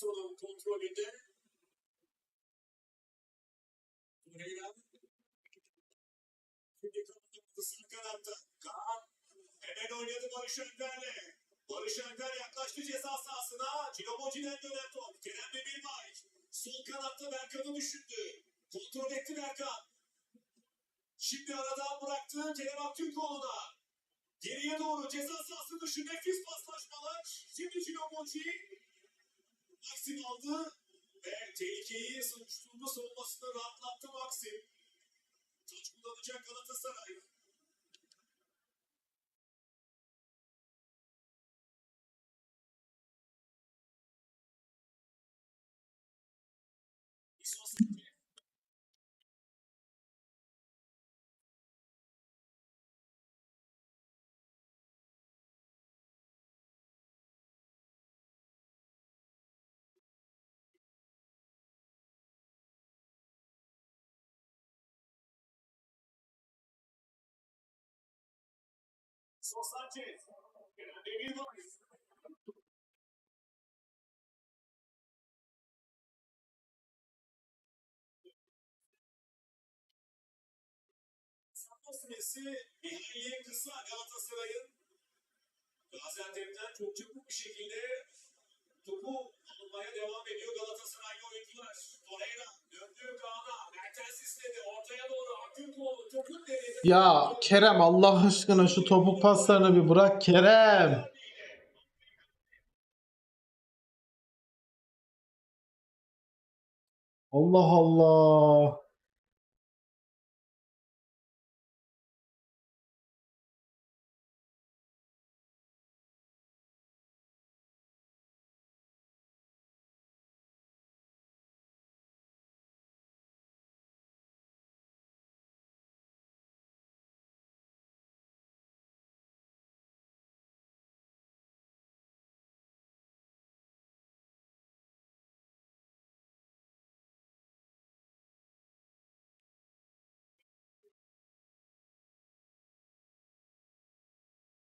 Davidson'un kontrolünde. Torreira. Şimdi sağ kanatta. Kaan. Hemen oynadı Barış Alper'le. Barış Alper yaklaştı ceza sahasına. Ciloboji'den dönen top. Kerem Demirbay. Sol kanatta Berkan'ı düşündü. Kontrol etti Berkan. Şimdi aradan bıraktı Kerem Aktürkoğlu'na. Geriye doğru ceza sahası dışı nefis paslaşmalar. Şimdi Ciloboji. Maxim aldı ve tehlikeyi savuşturma savunmasını rahatlattı Maxim. Taç kullanacak Galatasaray. Kerem Demirbay. Santos Messi Nihaiye kısa Galatasaray'ın Gaziantep'ten çok çabuk bir şekilde topu almaya devam ediyor Galatasaraylı oyuncular. Torreira döndü Kaan'a. Mertens istedi. Ortaya doğru Aktürkoğlu topun derinde. Ya Kerem Allah aşkına şu topuk paslarını bir bırak Kerem. Allah Allah.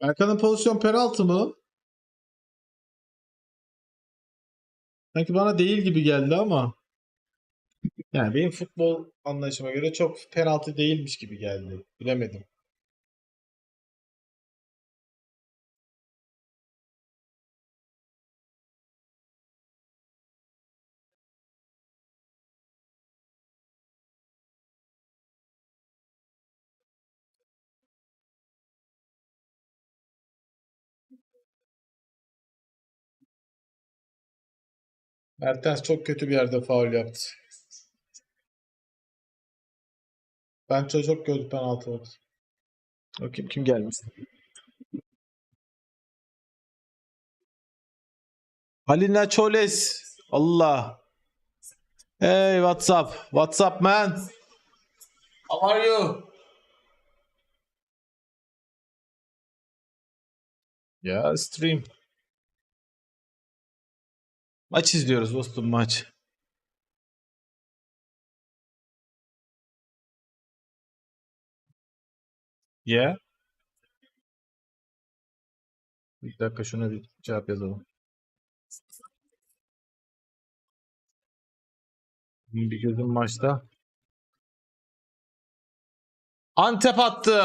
Erkan'ın pozisyon penaltı mı? Sanki bana değil gibi geldi ama. Yani benim futbol anlayışıma göre çok penaltı değilmiş gibi geldi. Bilemedim. Mertens çok kötü bir yerde faul yaptı. Bence çok kötü penaltı oldu. O kim kim gelmiş? Halil Çoles. Allah. Hey WhatsApp. WhatsApp man. How are you? Ya stream. Maç izliyoruz dostum maç. Ya. Bir dakika şuna bir cevap yazalım. Bir gözüm maçta. Antep attı.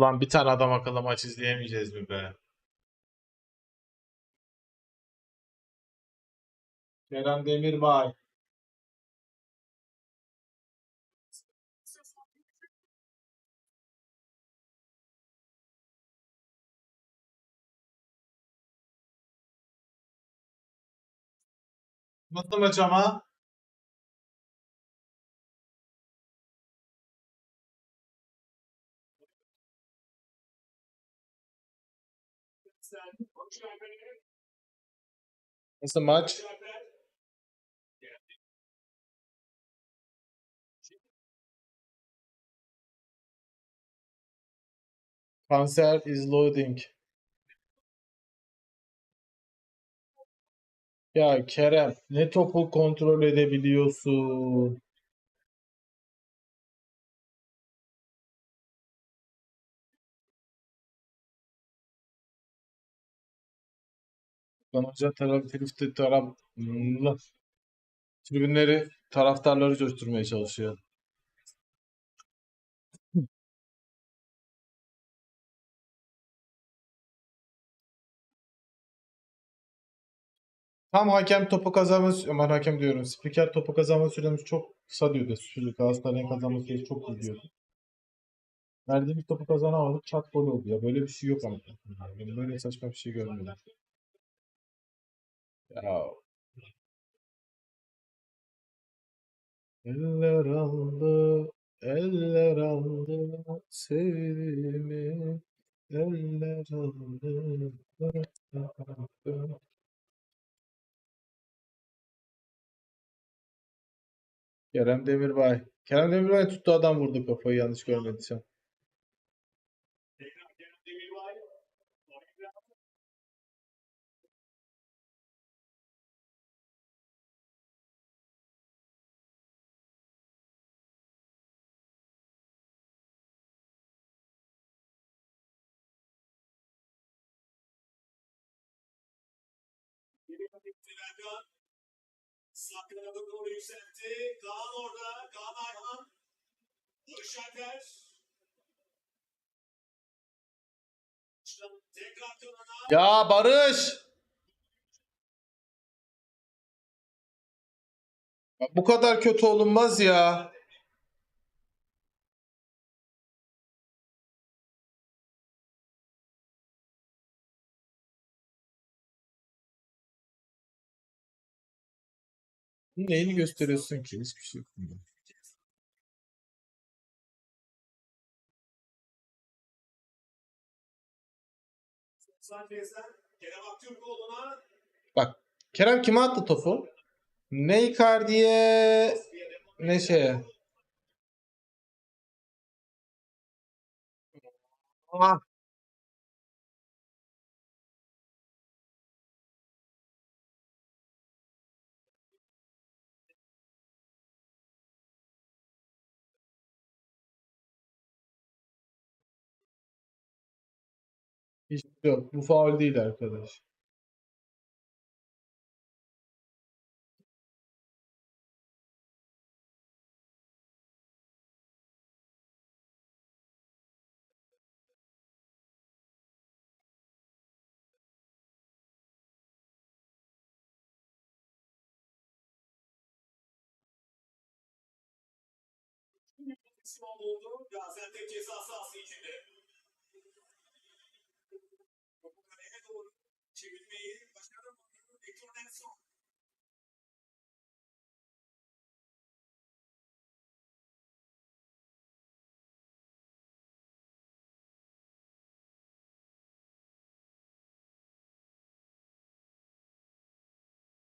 Lan bir tane adam akıllı maç izleyemeyeceğiz mi be? Kerem Demirbay. Nasıl maç ama? Maç? Barış Alper Cancer is loading. Ya Kerem ne topu kontrol edebiliyorsun? Hoca taraf, tribünleri taraf, tribünleri taraftarları coşturmaya çalışıyor. Tam hakem topu kazanma, aman hakem diyorum. Spiker topu kazanma süremiz çok kısa diyordu. Sürekli Galatasaray'ın kazanma süresi çok iyi diyordu. Verdiğimiz topu kazanamadık. Çat gol oldu ya. Böyle bir şey yok ama. Ben böyle saçma bir şey görmedim. Ya. Eller aldı, eller aldı sevdiğimi. Eller aldı. Kerem Demirbay. Kerem Demirbay tuttu adam vurdu kafayı yanlış görmediysem. Sağ kanada doğru yükseltti. Kaan orada. Kaan Ayhan. Barış Alper. Tekrar kanada. Ya Barış! Bu kadar kötü olunmaz ya. Neyini gösteriyorsun ki? Hiçbir şey yok. bunda. Bak Kerem kime attı topu? Ne Icardi'ye ne şeye? Ah. Hiç yok. Bu faul değil arkadaş. Gaziantep ceza sahası içinde. Topu kaleye doğru çevirmeyi başaramadı. Victor Nelson.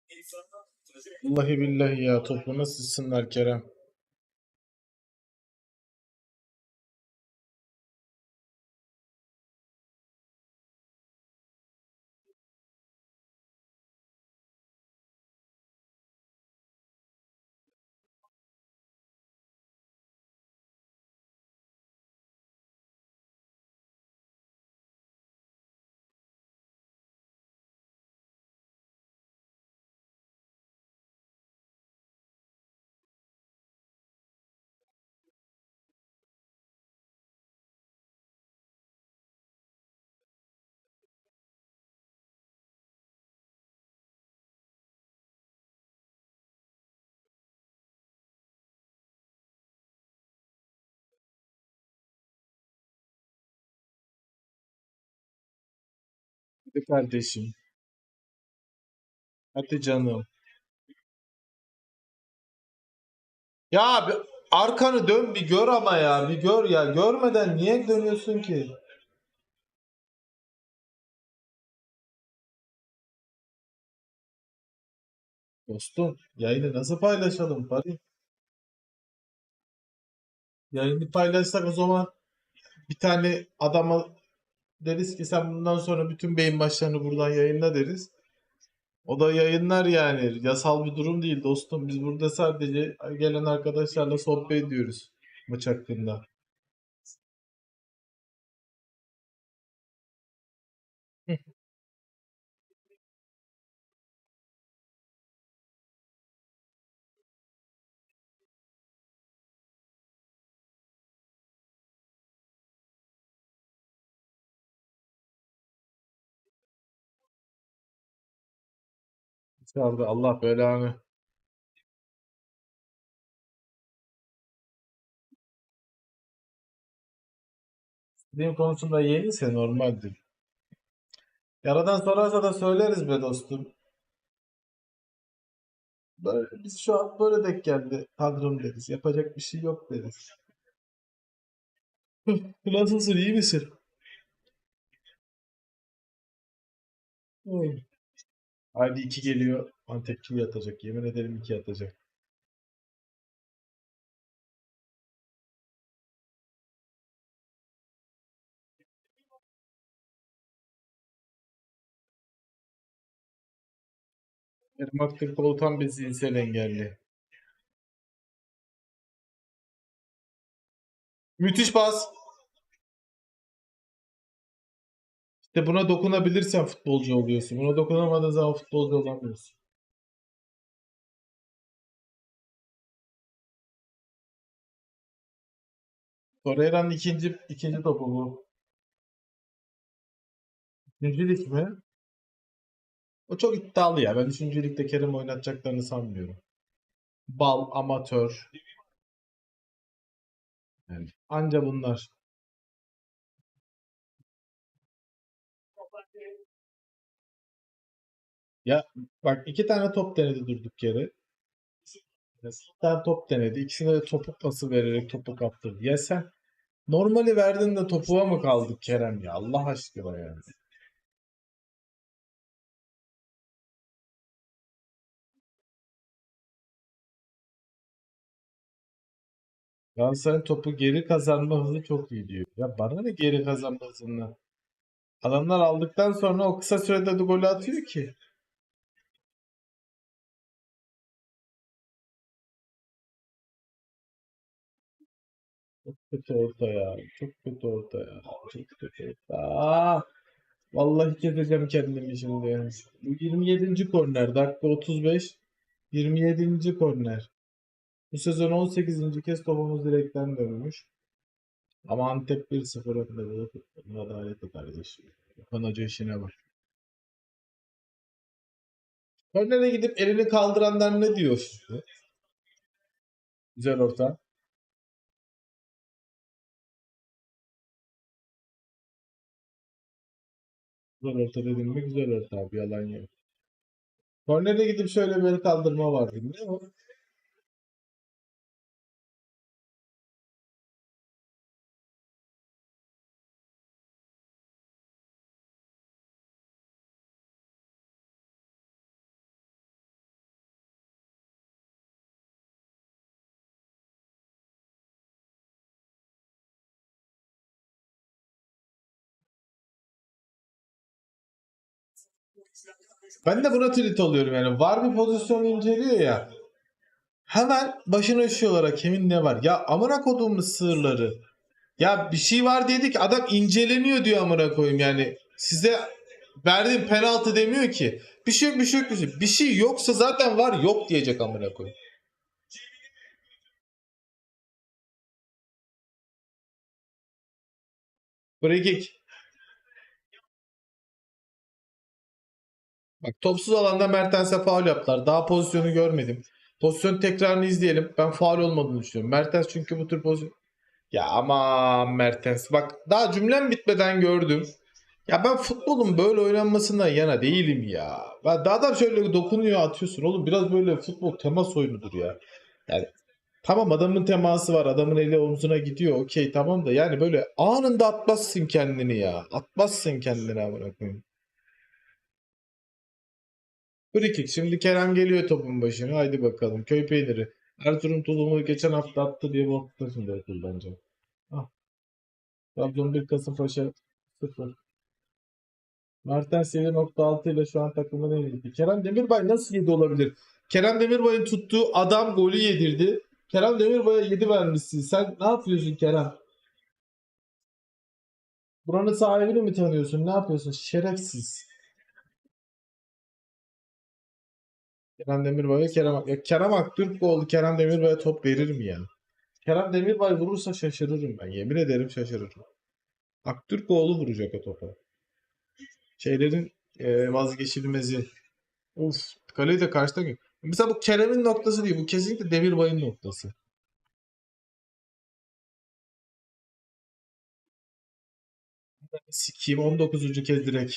İnsanlar trajedi Vallahi billahi ya topu nasıl Kerem. Hadi kardeşim. Hadi canım. Ya bir arkanı dön bir gör ama ya. Bir gör ya. Görmeden niye dönüyorsun ki? Dostum yayını nasıl paylaşalım Pari? Yayını paylaşsak o zaman bir tane adama deriz ki sen bundan sonra bütün beyin başlarını buradan yayınla deriz. O da yayınlar yani. Yasal bir durum değil dostum. Biz burada sadece gelen arkadaşlarla sohbet ediyoruz maç hakkında. Çağırdı Allah belanı. Din konusunda yeniyse normaldir. Yaradan sorarsa da söyleriz be dostum. Böyle, biz şu an böyle denk geldi kadrom deriz. Yapacak bir şey yok deriz. Nasılsın iyi misin? Hı. Haydi iki geliyor. Antep kim yatacak? Yemin ederim iki yatacak. Irmak Türkoğlu tam bir zihinsel engelli. Müthiş pas. İşte buna dokunabilirsen futbolcu oluyorsun. Buna dokunamadığın zaman futbolcu olamıyorsun. Torreira'nın ikinci ikinci topu bu. Üçüncülük mü? O çok iddialı ya. Ben üçüncü ligde Kerim oynatacaklarını sanmıyorum. Bal, amatör. Yani anca bunlar. Ya bak iki tane top denedi durduk yere. Bir tane top denedi. İkisine de topuk pası vererek topu kaptırdı. Ya sen normali verdin de topuğa mı kaldık Kerem ya? Allah aşkına yani. Galatasaray'ın topu geri kazanma hızı çok iyi diyor. Ya bana ne geri kazanma hızından? Adamlar aldıktan sonra o kısa sürede de golü atıyor ki. Çok kötü orta ya. Çok kötü orta ya. Çok kötü. Aa, vallahi keseceğim kendimi şimdi. Bu 27. korner. Dakika 35. 27. korner. Bu sezon 18. kez topumuz direkten dönmüş. Ama Antep 1-0 önde. Bu adaleti kardeşim. Okan Hoca işine bak. Kornere gidip elini kaldıranlar ne diyor şimdi? Güzel orta. Güzel orta dedim mi güzel orta abi yalan yok. Kornere gidip şöyle bir kaldırma vardı. Ne o? Ben de buna tilt oluyorum yani. Var bir pozisyon inceliyor ya. Hemen başına üşüyorlar hakemin ne var? Ya amına koduğumuz sığırları. Ya bir şey var dedik adam inceleniyor diyor amına koyayım yani. Size verdiğim penaltı demiyor ki. Bir şey yok bir şey yok bir şey. Bir şey yoksa zaten var yok diyecek amına koyayım. Free kick. Bak topsuz alanda Mertens'e faul yaptılar. Daha pozisyonu görmedim. Pozisyon tekrarını izleyelim. Ben faul olmadığını düşünüyorum. Mertens çünkü bu tür pozisyon... Ya aman Mertens. Bak daha cümlem bitmeden gördüm. Ya ben futbolun böyle oynanmasından yana değilim ya. Ben daha da şöyle dokunuyor atıyorsun. Oğlum biraz böyle futbol temas oyunudur ya. Yani Tamam adamın teması var. Adamın eli omzuna gidiyor. Okey tamam da yani böyle anında atmazsın kendini ya. Atmazsın kendini amına. Free kick. Şimdi Kerem geliyor topun başına. Haydi bakalım. Köy peyniri. Erzurum tulumu geçen hafta attı diye bu hafta şimdi atıl bence. Ah. Trabzon 1 Kasımpaşa 0. Mertens 7.6 ile şu an takımın en iyisi. Kerem Demirbay nasıl 7 olabilir? Kerem Demirbay'ın tuttuğu adam golü yedirdi. Kerem Demirbay'a 7 vermişsin. Sen ne yapıyorsun Kerem? Buranın sahibini mi tanıyorsun? Ne yapıyorsun? Şerefsiz. Kerem Demirbay'a Kerem, ya Kerem Aktürkoğlu Kerem Demirbay'a top verir mi ya? Kerem Demirbay vurursa şaşırırım ben. Yemin ederim şaşırırım. Aktürkoğlu vuracak o topa. Şeylerin e, vazgeçilmezi. Of, kaleyi de karşıdan gör. Mesela bu Kerem'in noktası değil. Bu kesinlikle Demirbay'ın noktası. Sikiyim 19. kez direkt.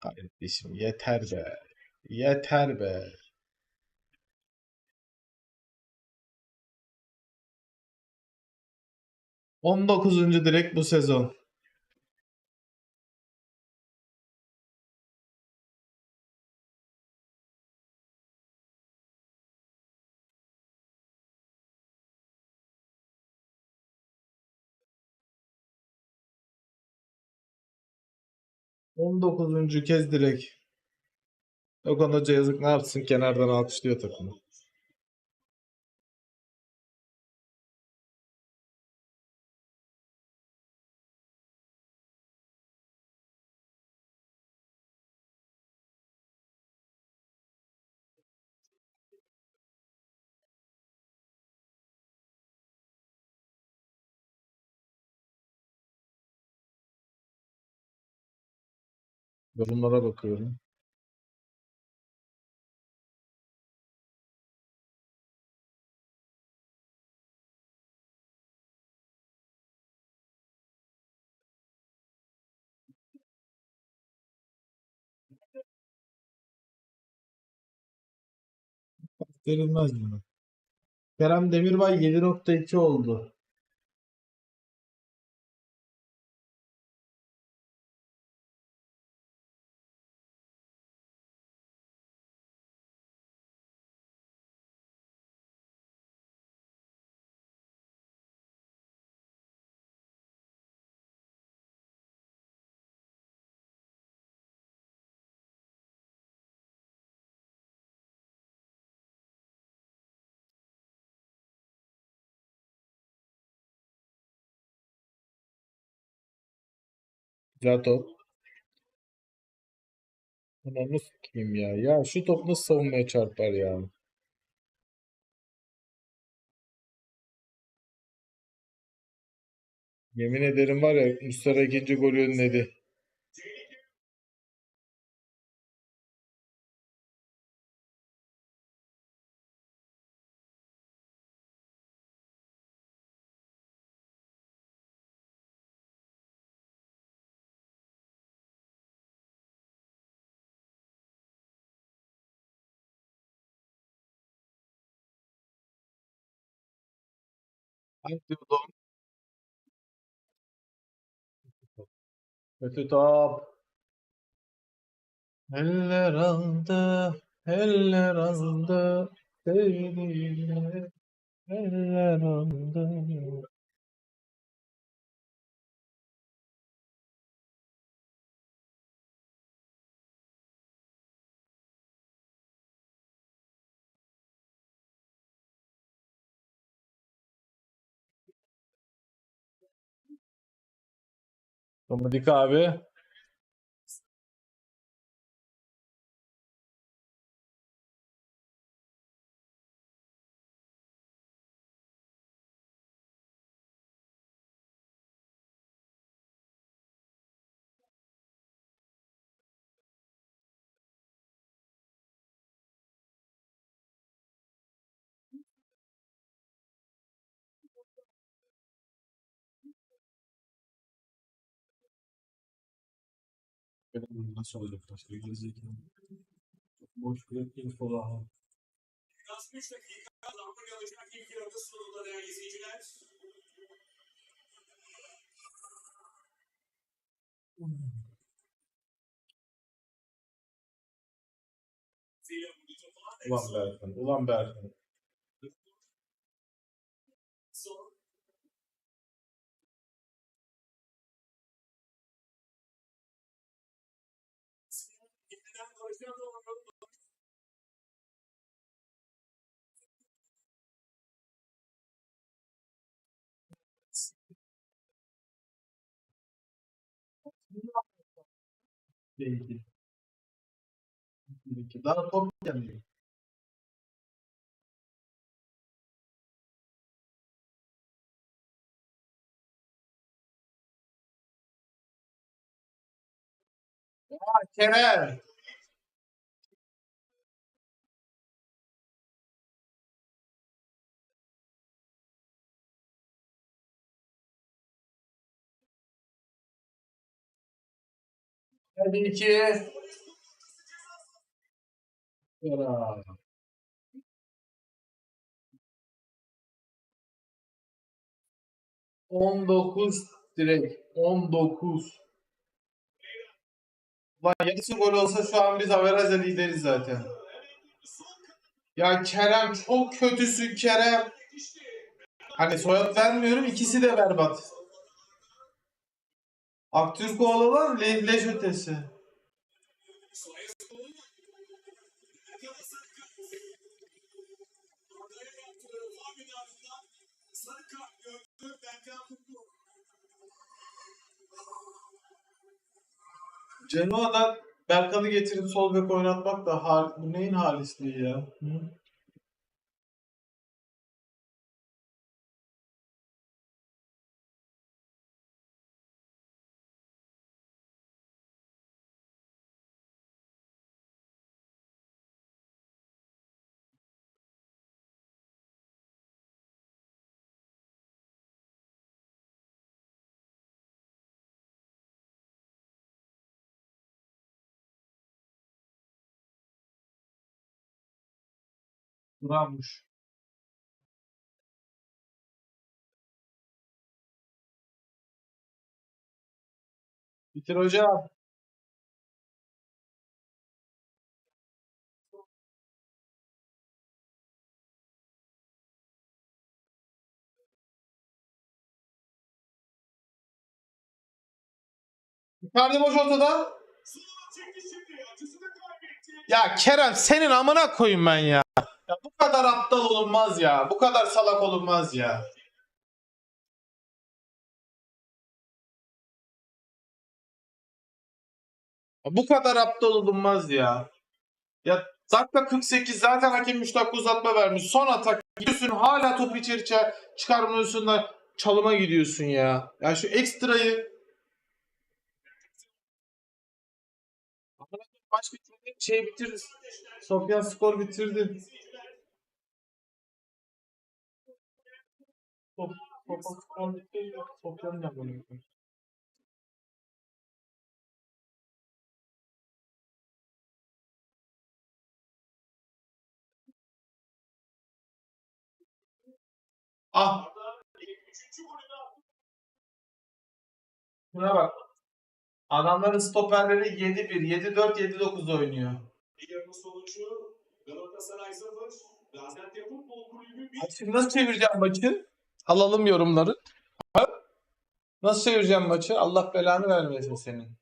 Kardeşim yeter be. Yeter be. On dokuzuncu direkt bu sezon. On dokuzuncu kez direkt. Okan Hoca yazık ne yapsın kenardan alkışlıyor takımı. Yorumlara bakıyorum. Verilmez mi? Kerem Demirbay 7.2 oldu. Güzel top. Ananı sikeyim ya. Ya şu top nasıl savunmaya çarpar ya? Yemin ederim var ya Muslera ikinci golü önledi. Haydi oğlum. Kötü top. Eller aldı, eller aldı, sevdiğimi eller aldı. Dominik abi. Nasıl olacak başka gerizekalı? Boş bir info daha. Yaz 3 dakika zamır alacak ilk yarıda sonunda değerli izleyiciler. Ulan Berkan. Ulan Berkan. Değil. Daha top gelmiyor. Ya Kerem. Hadi iki. Ya. On dokuz direkt. On dokuz. Ulan yarısı gol olsa şu an biz averajla lideriz zaten. Ya Kerem çok kötüsün Kerem. Hani soyad vermiyorum ikisi de berbat. Aktürkoğlu var le leş ötesi. Soyasko. Galatasaray Arda'ya yaptığı faulün ardından sarı kart gördü Berkan Kutlu. Genoa'dan Berkan'ı getirip sol bek oynatmak da hal, bu neyin halisliği ya? Hı? Duranmış. Bitir hocam. Icardi boş ortada. Ya Kerem senin amına koyayım ben ya. Ya bu kadar aptal olunmaz ya. Bu kadar salak olunmaz ya. Bu kadar aptal olunmaz ya. Ya dakika 48 zaten hakem 3 dakika uzatma vermiş. Son atak gidiyorsun hala topu içeri çı- çıkarmıyorsun da çalıma gidiyorsun ya. Ya şu ekstrayı Maç bitirdi. Şey bitirdi. Sofyan skor bitirdi. Top, topa bitti. Sofyan da bitirdi. Ah buna bak. Adamların stoperleri 7-1, 7-4, 7-9 oynuyor. Yarının sonucu Galatasaray 0. Gaziantep Futbol Kulübü 1. Hadi Şimdi nasıl çevireceğim maçı? Alalım yorumları. Ha? Nasıl çevireceğim maçı? Allah belanı vermesin senin.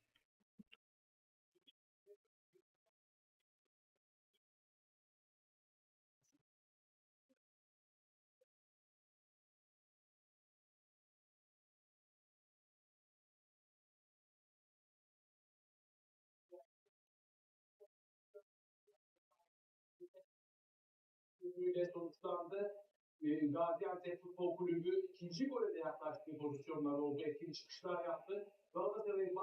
ile sonuçlandı. Ee, Gaziantep Futbol Kulübü ikinci gole de yaklaştığı pozisyonlar oldu. Etkili çıkışlar yaptı. Galatasaray'ın